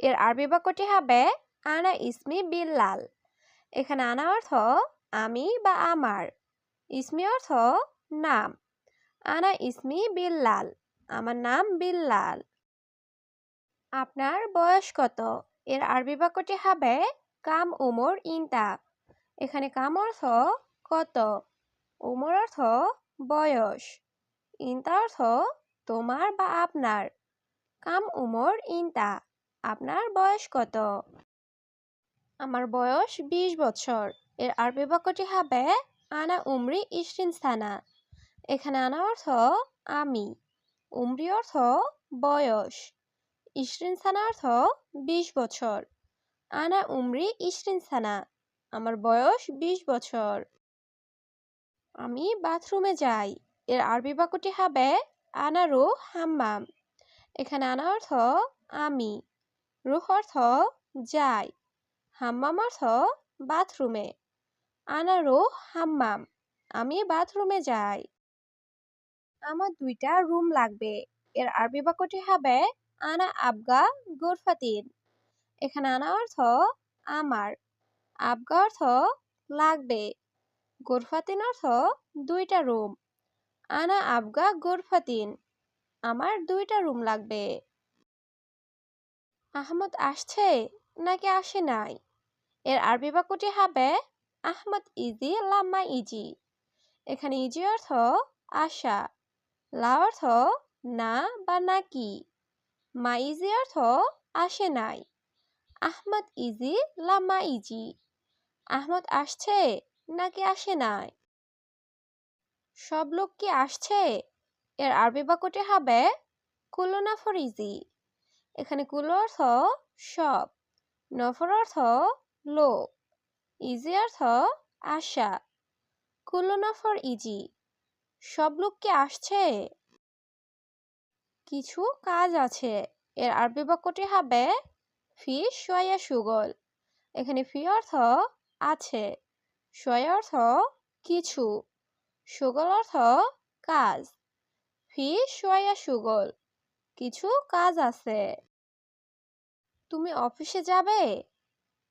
এর আরবি বাক্যটি হবে, আনা ইসমি বিল্লাল। এখানে আনা অর্থ, আমি বা আমার। ইসমি অর্থ, নাম। আনা ইসমি বিল্লাল। আমার নাম বিল্লাল। আপনার বয়স কত? এর আরবি বাক্যটি হবে, কাম উমর ইনতা এখানে কাম অর্থ, কত। উমর অর্থ, বয়স। ইনতা অর্থ, তোমার বা আপনার। কাম উমর ইনতা। আপনার বয়স কত? আমার বয়স ২০ বছর। এর আরবি বাক্যটি হবে, আনা উমরি ইশরিন সানা। এখানে আনা অর্থ, আমি। উমরি অর্থ, বয়স। ইশরিন সানা অর্থ ২০ বছর। আনা উমরি ইশরিন সানা। আমার বয়স ২০ বছর। আমি বাথরুমে যাই। এর আরবি বাক্যটি হবে আনারু হাম্মাম। এখানে আনা অর্থ, আমি। রুহ অর্থ যাই, হাম্মাম অর্থ বাথরুমে। আনা রুহ হাম্মাম, আমি বাথরুমে যাই। আমার দুইটা রুম লাগবে, এর আরবি বাক্যটি হবে আনা আবগা গুরফাতিন। এখানে আনা অর্থ আমার, আবগা অর্থ লাগবে। গুরফাতিন অর্থ দুইটা রুম, আনা আবগা গুরফাতিন, আমার দুইটা রুম লাগবে। আহমদ আসছে নাকি আসে নাই? এর আরবি বাক্যটি হবে আহমদ ইজি, লাম্মা ইজি। এখানে ইজি অর্থ আশা, লা অর্থ না বা নাকি মা ইজি অর্থ আসে নাই। আহমদ ইজি, লাম্মা ইজি। আহমদ আসছে নাকি আসে নাই? সব লোক কি আসছে? এর আরবি বাক্যটি হবে কুলনাফর ইজি। এখানে কুল অর্থ সব নফর অর্থ লোক ইজি অর্থ আশা, কুলো নফর ইজি, সব লোক কি আসছে? কিছু কাজ আছে, এর আরবি বাক্যটি হবে ফি সোয়া সুগল, এখানে ফি অর্থ আছে সোয়া অর্থ কিছু, সুগল অর্থ কাজ, ফি সোয়া সুগল। কিছু কাজ আছে। তুমি অফিসে যাবে?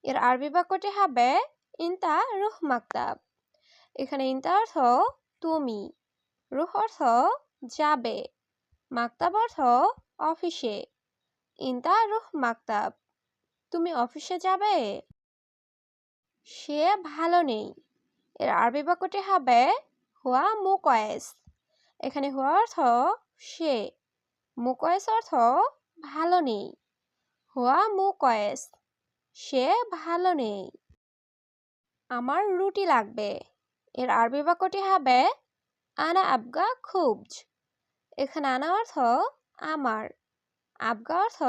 এর আরবি বাক্যটি হবে, ইনতা রুহ মাকতাব। এখানে ইনতা অর্থ, তুমি। রুহ অর্থ, যাবে। মাকতাব অর্থ, অফিসে। ইনতা রুহ মাকতাব। তুমি অফিসে যাবে? সে ভালো নেই। এর আরবি বাক্যটি হবে, হুয়া মুকয়েস। এখানে হুয়া অর্থ, সে। মুকয়েস অর্থ ভালো নেই হুয়া মু কয়েস সে ভালো নেই। আমার রুটি লাগবে। এর আরবি বাক্যটি হবে, আনা আবগা খুবজ এখানে আনা অর্থ আমার আবগা অর্থ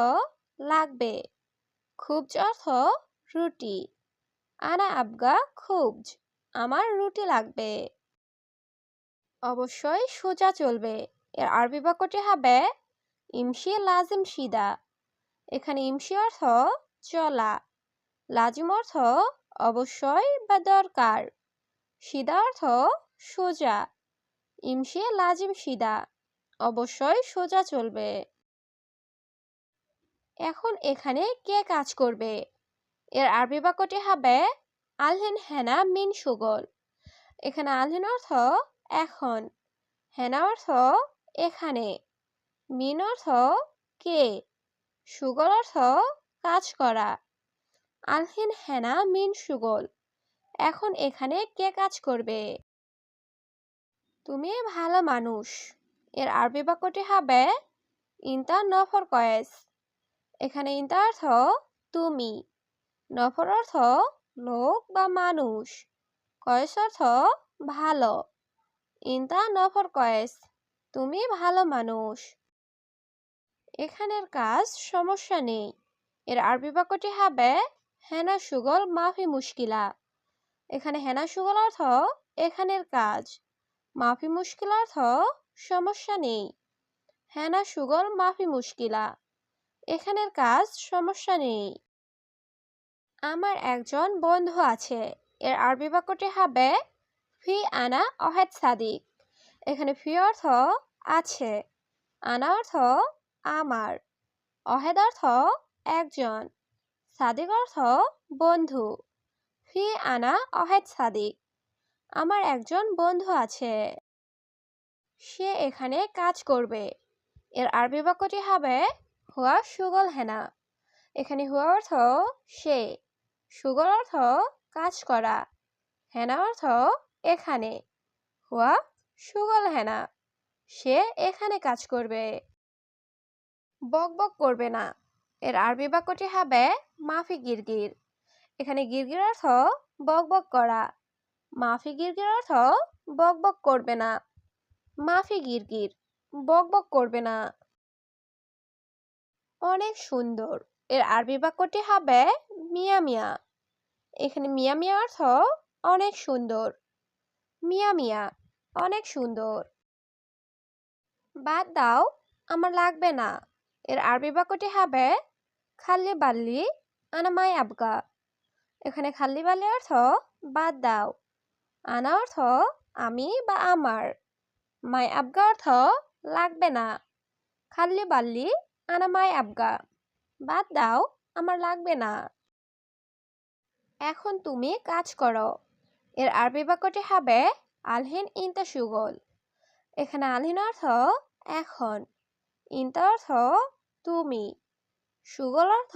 লাগবে খুবজ অর্থ রুটি আনা আবগা খুবজ আমার রুটি লাগবে অবশ্যই সোজা চলবে। এর আরবি বাক্যটি হবে ইমশি লাজিম সিদা। এখানে ইমসি অর্থ চলা, লাজিম অর্থ অবশ্যই বা দরকার, সিদা অর্থ সোজা ইমসি লাজিম সিদা, অবশ্যই সোজা চলবে। এখন এখানে কে কাজ করবে? এর আরবি বাক্যটি হবে আলহেন হেনা মিন সুগল। এখানে আলহেন অর্থ এখন, হেনা অর্থ এখানে। মিন অর্থ কে? সুগল অর্থ কাজ করা। আলহিন হেনা মিন সুগল। এখন এখানে কে কাজ করবে? তুমি ভালো মানুষ। এর আরবি বাক্যটি হবে ইন্তা নফর কয়েস। এখানে ইন্তা অর্থ তুমি। নফর অর্থ লোক বা মানুষ। কয়েস অর্থ ভালো। ইন্তা নফর কয়েস। তুমি ভালো মানুষ। এখানের কাজ সমস্যা নেই। এর আরবি বাক্যটি হবে, হেনা সুগল মাফি মুশকিলা। এখানে হেনা সুগল অর্থ, এখানের কাজ। মাফি মুশকিল অর্থ, সমস্যা নেই। হেনা সুগল মাফি মুশকিলা। এখানের কাজ সমস্যা নেই। আমার একজন বন্ধু আছে। এর আরবি বাক্যটি হবে, ফি আনা অহেদ সাদিক। এখানে ফি অর্থ, আছে। আনা অর্থ আমার। অহেদ অর্থ একজন। সাদিক অর্থ বন্ধু। ফি আনা অহেদ সাদিক। আমার একজন বন্ধু আছে। সে এখানে কাজ করবে। এর আরবি বাক্যটি হবে হুয়া সুগল হেনা। এখানে হুয়া অর্থ সে। সুগল অর্থ কাজ করা। হেনা অর্থ এখানে। হুয়া সুগল হেনা। সে এখানে কাজ করবে। বক বক করবে না। এর আরবি বাক্যটি হবে মাফি গিরগির। এখানে গিরগির অর্থ বক বক করা। মাফি গিরগির অর্থ বক বক করবে না। মাফি গিরগির বক বক করবে না। অনেক সুন্দর। এর আরবি বাক্যটি হবে মিয়া মিয়া। এখানে মিয়া মিয়া অর্থ অনেক সুন্দর। মিয়া মিয়া, অনেক সুন্দর। বাদ দাও, আমার লাগবে না। এর আরবি বাক্যটি হবে খাল্লি বাল্লি আনামাই আবগা। এখানে খাল্লি বাল্লি অর্থ বাদ দাও। আনা অর্থ আমি বা আমার। মাই আবগা অর্থ লাগবে না। খাল্লি বাল্লি আনামাই আবগা। বাদ দাও, আমার লাগবে না। এখন তুমি কাজ করো। এর আরবি বাক্যটি হবে আলহিন ইনতা সুগল। এখানে আলহিন অর্থ এখন। ইনতা অর্থ তুমি সুগল অর্থ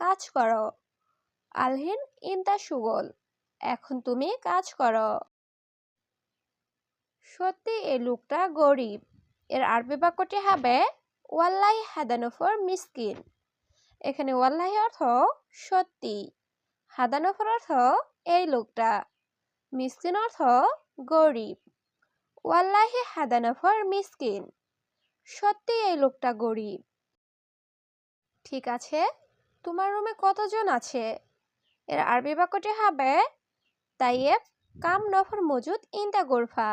কাজ করো। আলহিন ইনতা সুগল, এখন তুমি কাজ করো। সত্যি এই লোকটা গরিব, এর আরবি বাক্যটি হবে ওয়াল্লাই হাদানফর মিসকিন। এখানে ওয়াল্লাহি অর্থ সত্যি, হাদানফর অর্থ এই লোকটা, মিসকিন অর্থ গরিব, ওয়াল্লাহি হাদানফর মিসকিন। সত্যি এই লোকটা গরিব। ঠিক আছে? তোমার রুমে কতজন আছে? এর আরবি বাক্যটি হবে, তাইয়েব, কাম নফর মজুদ ইন দ্য গোরফা।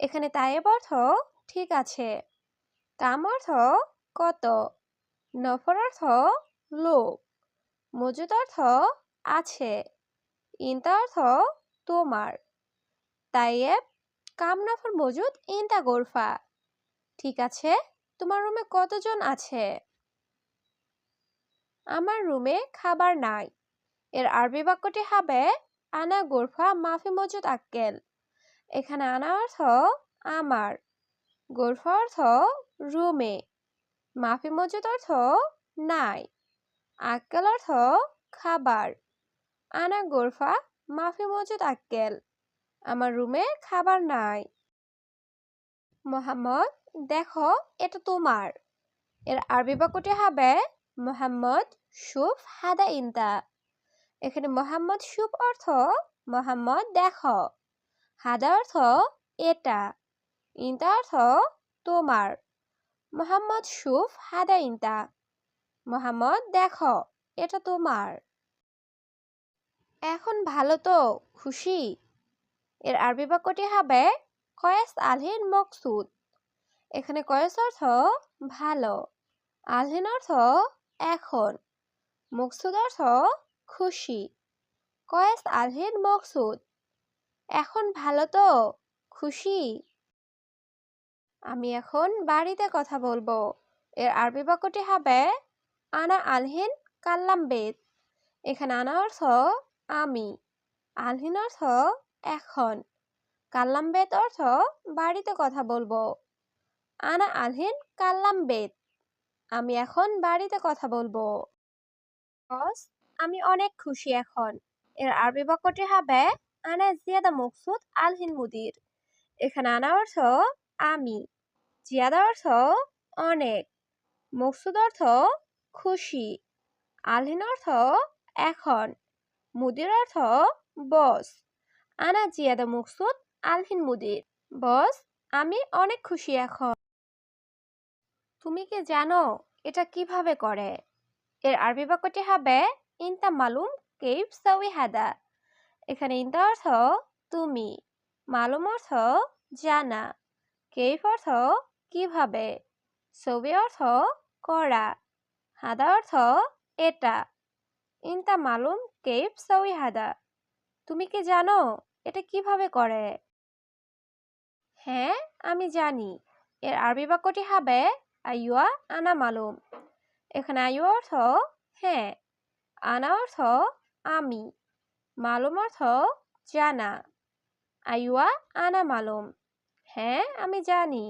এখানে তাইয়েব অর্থ, ঠিক আছে। কাম অর্থ, কত। নফর অর্থ, লোক। মজুদ অর্থ, আছে। ইনতা অর্থ, তোমার। তাইয়েব, কাম নফর মজুদ ইন দ্য গোরফা। ঠিক আছে? তোমার রুমে কতজন আছে? আমার রুমে খাবার নাই। এর আরবি বাক্যটি হবে, আনা গোরফা মাফি মজুদ আক্কেল। এখানে আনা অর্থ, আমার। গোরফা অর্থ, রুমে। মাফি মজুদ অর্থ, নাই। আক্কেল অর্থ, খাবার। আনা গোরফা মাফি মজুদ আক্কেল। আমার রুমে খাবার নাই। মোহাম্মদ, দেখো, এটা তোমার। এর আরবি বাক্যটি হবে মোহাম্মদ সুফ হাদা ইন্তা এখানে মোহাম্মদ সুফ অর্থ মোহাম্মদ দেখো। হাদা অর্থ এটা ইন্তা অর্থ তোমার। মোহাম্মদ সুফ হাদা ইন্তা মোহাম্মদ দেখো, এটা তোমার। এখন ভালো তো, খুশি? এর আরবি বাক্যটি হবে কয়েস আলহিন মকসুদ। এখানে কয়েস অর্থ ভালো আলহিন অর্থ এখন। মকসুদ অর্থ খুশি। কয়েস আলহিন মকসুদ। এখন ভালো তো? খুশি? আমি এখন বাড়িতে কথা বলব। এর আরবি বাক্যটি হবে, আনা আলহিন কাল্লাম বেদ। এখানে আনা অর্থ, আমি। আলহিন অর্থ, এখন। কাল্লাম বেদ অর্থ, বাড়িতে কথা বলব। আনা আলহিন কাল্লাম বেদ। আমি এখন বাড়িতে কথা বলব। বস, আমি অনেক খুশি এখন। এর আরবি বাক্যটি হবে, আনা জিয়াদা মকসুদ আলহিন মুদির। এখানে আনা অর্থ, আমি। জিয়াদা অর্থ, অনেক। মকসুদ অর্থ, খুশি। আলহিন অর্থ, এখন। মুদির অর্থ, বস। আনা জিয়াদা মকসুদ আলহিন মুদির। বস, আমি অনেক খুশি এখন। তুমি কি জানো এটা কীভাবে করে? এর আরবি বাক্যটি হবে, ইনতা মালুম কেইফ সাউই হাদা এখানে ইনতা অর্থ, তুমি মালুম অর্থ, জানা কেইফ অর্থ, কীভাবে সবি অর্থ, করা হাদা অর্থ, এটা ইনতা মালুম কেইফ সাউই হাদা। তুমি কি জানো এটা কীভাবে করে? হ্যাঁ আমি জানি। এর আরবি বাক্যটি হবে আইয়া আনা মালুম এখানে আইয়া অর্থ হ্যাঁ আনা অর্থ আমি মালুম অর্থ জানা আইয়া আনা মালুম হ্যাঁ আমি জানি